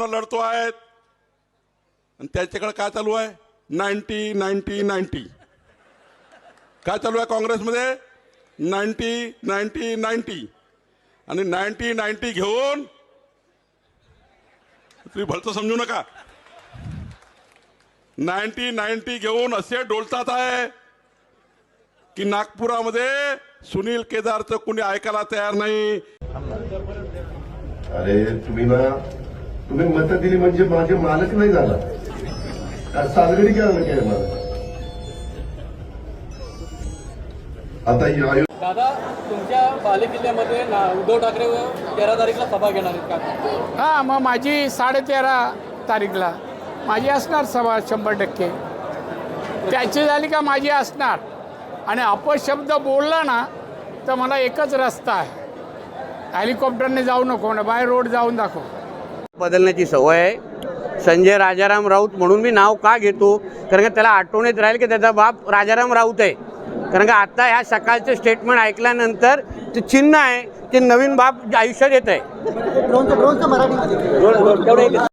स्वप्न लढतो आहेत. आणि त्याच्याकडे काय चालू आहे? Ninety ninety ninety. काय चालू आहे काँग्रेसमध्ये? Ninety ninety ninety. आणि नाईन्टी नाईन्टी घेऊन तुम्ही भलतं समजू नका. नाईन्टी नाईन्टी घेऊन असे डोलतात आहे की नागपुरामध्ये सुनील केदारचं कुणी ऐकायला तयार नाही. अरे तुम्ही ना तुम्ही मत दिली म्हणजे माझे मालक नाही झाला. आज सालगडी काय काय मला? आता ही आयु दादा तुमच्या बालेकिल्ल्यामध्ये उद्धव ठाकरे तेरा तारीखला सभा घेणार आहेत का? हां मग माझी साडेतेरा तारीखला. माझी असणार सभा शंभर टक्के. त्याची झाली का माझी असणार? आणि अपशब्द बोलला ना तर मला एकच रस्ता आहे. हेलिकॉप्टरने जाऊ नको ना बाय रोड जाऊन दाखव. बदलण्याची सवय आहे. संजय राजाराम राऊत म्हणून मी नाव का घेतो? कारण का त्याला आठवणीत राहील की त्याचा बाप राजाराम राऊत आहे. कारण का आता ह्या सकाळचं स्टेटमेंट ऐकल्यानंतर ते चिन्ह आहे ते नवीन बाप आयुष्यात येत आहे.